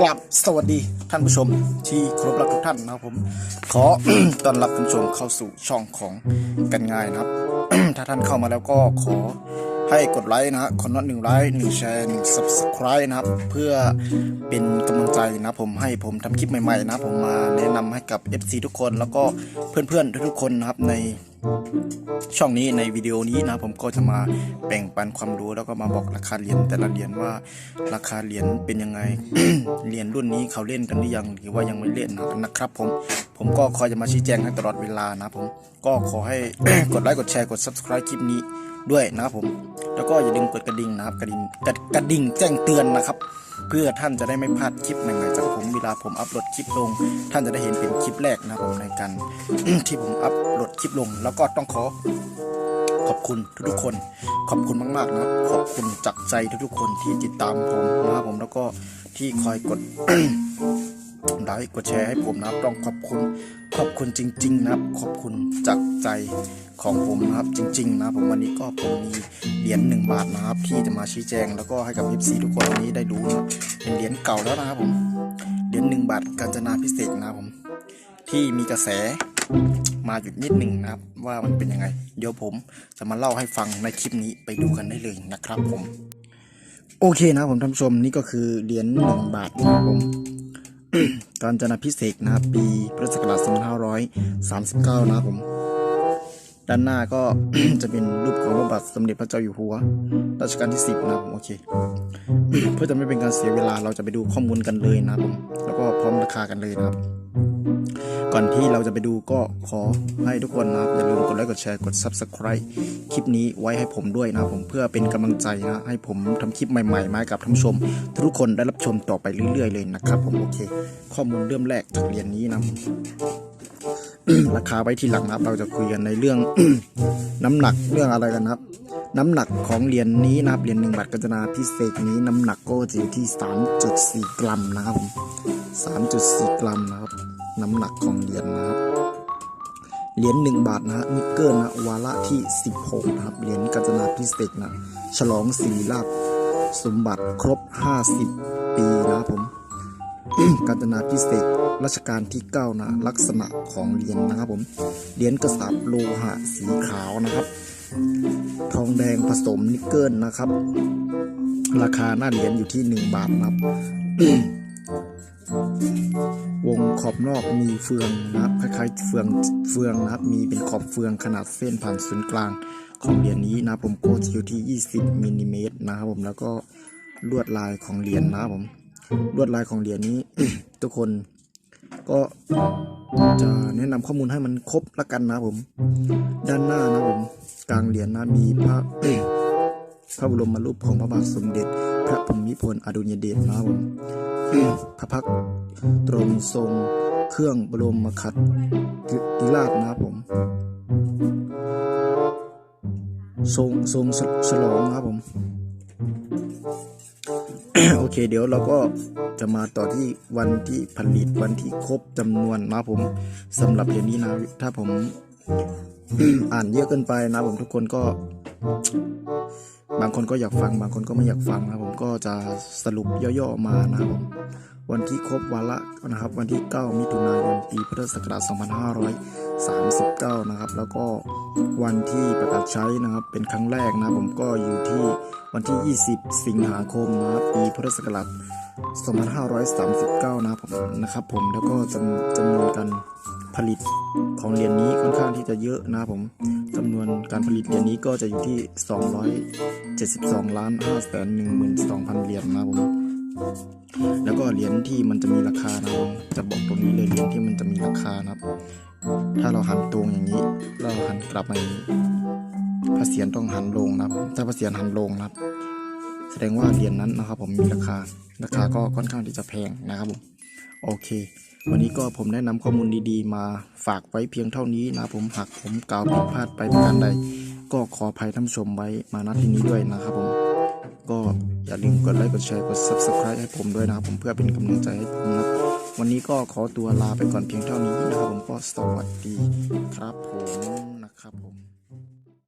กลับสวัสดีท่านผู้ชมที่ครพรักทุกท่านนะครับผม ขอ ต้อนรับท่านผู้ชมเข้าสู่ช่องของกันง่ายนะครับ ถ้าท่านเข้ามาแล้วก็ขอให้กดไลค์นะฮะคนละหนึ่งไลค์หนึ่งแชร์หนึ่ง subscribe นะครับ เพื่อเป็นกำลังใจนะผมให้ผมทำคลิปใหม่ๆนะผมมาแนะนำให้กับ FC ทุกคนแล้วก็เพื่อนๆทุกๆคนนะครับใน ช่องนี้ในวิดีโอนี้นะผมก็จะมาแบ่งปันความรู้แล้วก็มาบอกราคาเหรียญแต่ละเหรียญว่าราคาเหรียญเป็นยังไง เหรียญรุ่นนี้เขาเล่นกันหรือยังหรือว่ายังไม่เล่นนะครับ ผมผมก็คอยจะมาชี้แจงให้ตลอดเวลานะผมก็ขอให้กดไลค์กดแชร์กด subscribe คลิปนี้ด้วยนะครับผม แล้วก็อย่าลืมกดกระดิ่งนะครับกระดิ่งกระกระดิ่งแจ้งเตือนนะครับ เพื่อท่านจะได้ไม่พลาดคลิปใหม่ๆจากผมเวลาผมอัปโหลดคลิปลง ท่านจะได้เห็นเป็นคลิปแรกนะครับผมในการที่ผมอัปโหลดคลิปลง แล้วก็ต้องขอขอบคุณทุกๆคน ขอบคุณมากๆนะครับ ขอบคุณจากใจทุกๆคนที่ติดตามผมนะครับผมแล้วก็ที่คอยกด ไลค์กดแชร์ให้ผมนะครับต้องขอบคุณขอบคุณจริง ๆ นะครับ ขอบคุณจากใจของผมนะครับจริง ๆ นะผมวันนี้ก็ผมมีเหรียญหนึ่งบาทนะครับ ที่จะมาชี้แจงแล้วก็ให้กับ FC ทุกคนวันนี้ได้รู้นะเป็นเหรียญเก่าแล้วนะครับผมเหรียญหนึ่งบาทกาญจนาพิเศษนะครับผมที่มีกระแสมาอยู่นิดหนึ่งนะครับ ว่ามันเป็นยังไง เดี๋ยวผมจะมาเล่าให้ฟังในคลิปนี้ไปดูกันได้เลยนะครับผม โอเคนะผมท่านผู้ชมนี่ก็คือเหรียญหนึ่งบาทนะครับผม การจนาพิเศษนะครับ ปีพุทธศักราช2539 นะครับผม ด้านหน้าก็ จะเป็นรูปของพระบาทสมเด็จพระเจ้าอยู่หัวรัชกาลที่ 10 นะครับผมโอเค เพื่อจะไม่เป็นการเสียเวลาเราจะไปดูข้อมูลกันเลยนะครับผมแล้วก็พร้อมราคากันเลยนะครับ ก่อนที่เราจะไปดูก็ขอให้ทุกคนนะครับอย่าลืมกดไลค์กดแชร์กด subscribe คลิปนี้ไว้ให้ผมด้วยนะผมเพื่อเป็นกำลังใจนะให้ผมทำคลิปใหม่ๆมาให้กับท่านผู้ชม ทุกคนได้รับชมต่อไปเรื่อยๆเลยนะครับผมโอเค ข้อมูลเริ่มแรกจากเหรียญนี้นะราคาไว้ทีหลังนะครับ เราจะคุยกันในเรื่องน้ำหนักเรื่องอะไรกันนะครับ น้ำหนักของเหรียญนี้นะครับเหรียญหนึ่งบาทกัจนาพิเศษนี้น้ำหนักก็จะอยู่ที่ 3.4 กรัมนะครับผม3.4 กรัมนะครับ น้ำหนักของเหรียญนะครับเหรียญหนึ่งบาทนะฮะนิกเกอร์นะวาระที่ 16 นะครับ เหรียญกัญจนาพิเศษนะฉลองศิริราชสมบัติครบ 50 ปีนะผมกาญจนาพิเศษกรัชกาลที่ 9 นะ ลักษณะของเหรียญนะครับผมเหรียญกระสับโลหะสีขาวนะครับ ทองแดงผสมนิกเกิลนะครับ ราคาหน้าเหรียญอยู่ที่ 1 บาทนะครับ วงขอบนอกมีเฟืองนะครับคล้ายๆเฟืองเฟืองนะครับมีเป็นขอบเฟืองขนาดเส้นผ่านศูนย์กลางของเหรียญนี้นะผมโกจะอยู่ที่ 20มิลลิเมตรนะครับผมแล้วก็ลวดลายของเหรียญนะครับผมลวดลายของเหรียญนี้ ทุกคนก็จะแนะนำข้อมูลให้มันครบละกันนะผม ด้านหน้านะผม กลางเหรียญนะมีพระ พระบรมรูปของพระบาทสมเด็จ พระภูมิพลอดุลยเดชนะครับผมพระพักตรงทรงเครื่องบรมขัดติราชนะครับผม ทรงทรงฉลองนะครับผม โอเค เดี๋ยวเราก็จะมาต่อที่วันที่ผลิตวันที่ครบจำนวนนะผมสำหรับเหรียญนี้นะถ้าผมอ่านเยอะเกินไปนะผมทุกคนก็ บางคนก็อยากฟัง บางคนก็ไม่อยากฟังนะผมก็จะสรุปย่อๆมานะครับผมวันที่ครบวาระนะครับ วันที่ 9 มิถุนายนปีพุทธศักราช2539 นะครับ แล้วก็วันที่ประกาศใช้นะครับ เป็นครั้งแรกนะผมก็อยู่ที่วันที่ 20 สิงหาคมนะครับปีพุทธศักราช2539 นะครับผมนะครับ ผมแล้วก็จำจำนวนการ ผลิตของเหรียญนี้ค่อนข้างที่จะเยอะนะผมจำนวนการผลิตเหรียญนี้ก็จะอยู่ที่ 272ล้าน5แสน12,000เหรียญนะผมแล้วก็เหรียญที่มันจะมีราคานะจะบอกตรงนี้เลยเหรียญที่มันจะมีราคานะครับ ถ้าเราหันตรงอย่างนี้ เราหันกลับมาอย่างนี้พระเศียรต้องหันลงนะครับ ถ้าพระเศียรหันลงนะครับ แสดงว่าเหรียญนั้นนะครับ ผมมีราคา ราคาก็ค่อนข้างที่จะแพงนะครับผม โอเค วันนี้ก็ผมได้นำข้อมูลดีๆ มาฝากไว้เพียงเท่านี้นะผมหากผมกล่าวผิดพลาดไปประการใดก็ขออภัยท่านผู้ชมไว้มาณที่นี้ด้วยนะครับผม ก็อย่าลืมกดไลค์กดแชร์กด subscribe ให้ผมด้วยนะครับผมเพื่อเป็นกำลังใจให้ผมนะวันนี้ก็ขอตัวลาไปก่อนเพียงเท่านี้นะครับผมก็สวัสดีครับผมนะครับผม